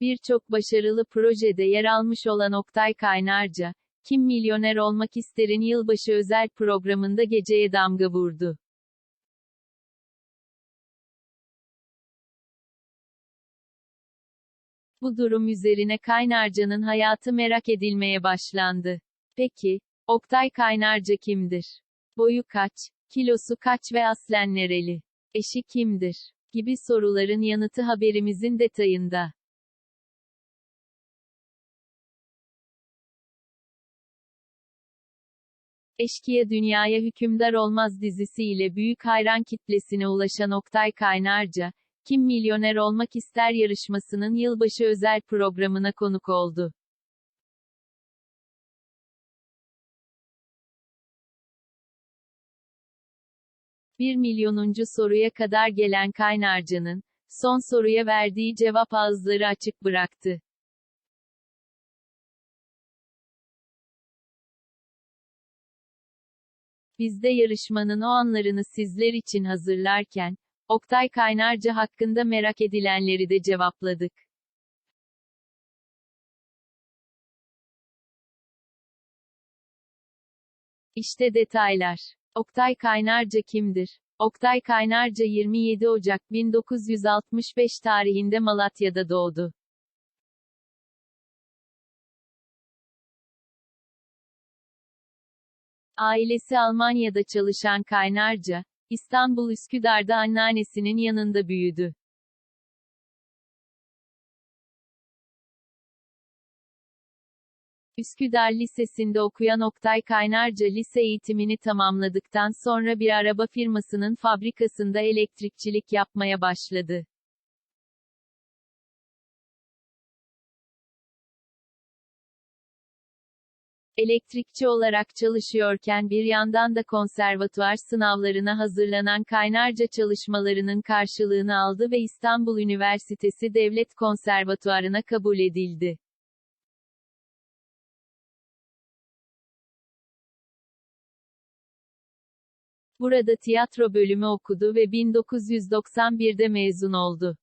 Birçok başarılı projede yer almış olan Oktay Kaynarca, Kim Milyoner Olmak İster'in yılbaşı özel programında geceye damga vurdu. Bu durum üzerine Kaynarca'nın hayatı merak edilmeye başlandı. Peki, Oktay Kaynarca kimdir? Boyu kaç? Kilosu kaç ve aslen nereli? Eşi kimdir? Gibi soruların yanıtı haberimizin detayında. Eşkıya Dünyaya Hükümdar Olmaz dizisiyle büyük hayran kitlesine ulaşan Oktay Kaynarca, Kim Milyoner Olmak İster yarışmasının yılbaşı özel programına konuk oldu. Bir milyonuncu soruya kadar gelen Kaynarca'nın, son soruya verdiği cevap ağızları açık bıraktı. Biz de yarışmanın o anlarını sizler için hazırlarken, Oktay Kaynarca hakkında merak edilenleri de cevapladık. İşte detaylar. Oktay Kaynarca kimdir? Oktay Kaynarca 27 Ocak 1965 tarihinde Malatya'da doğdu. Ailesi Almanya'da çalışan Kaynarca, İstanbul Üsküdar'da anneannesinin yanında büyüdü. Üsküdar Lisesi'nde okuyan Oktay Kaynarca lise eğitimini tamamladıktan sonra bir araba firmasının fabrikasında elektrikçilik yapmaya başladı. Elektrikçi olarak çalışıyorken bir yandan da konservatuar sınavlarına hazırlanan Kaynarca çalışmalarının karşılığını aldı ve İstanbul Üniversitesi Devlet Konservatuarına kabul edildi. Burada tiyatro bölümü okudu ve 1991'de mezun oldu.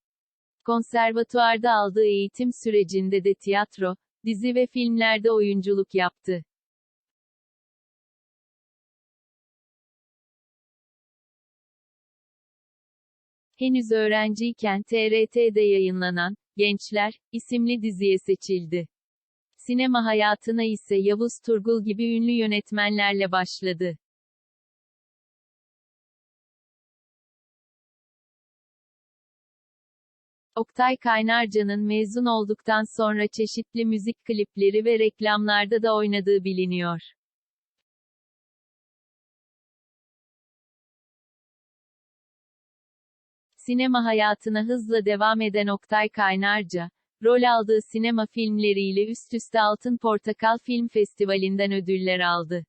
Konservatuarda aldığı eğitim sürecinde de tiyatro, dizi ve filmlerde oyunculuk yaptı. Henüz öğrenciyken TRT'de yayınlanan Gençler isimli diziye seçildi. Sinema hayatına ise Yavuz Turgul gibi ünlü yönetmenlerle başladı. Oktay Kaynarca'nın mezun olduktan sonra çeşitli müzik klipleri ve reklamlarda da oynadığı biliniyor. Sinema hayatına hızla devam eden Oktay Kaynarca, rol aldığı sinema filmleriyle üst üste Altın Portakal Film Festivali'nden ödüller aldı.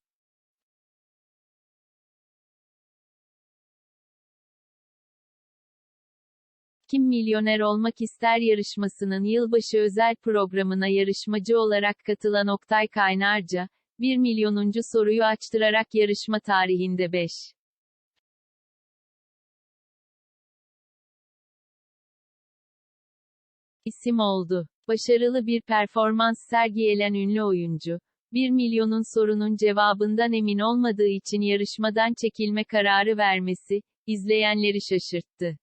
Kim Milyoner Olmak İster yarışmasının yılbaşı özel programına yarışmacı olarak katılan Oktay Kaynarca, 1 milyonuncu soruyu açtırarak yarışma tarihinde 5. isim oldu. Başarılı bir performans sergileyen ünlü oyuncu, 1 milyonun sorunun cevabından emin olmadığı için yarışmadan çekilme kararı vermesi, izleyenleri şaşırttı.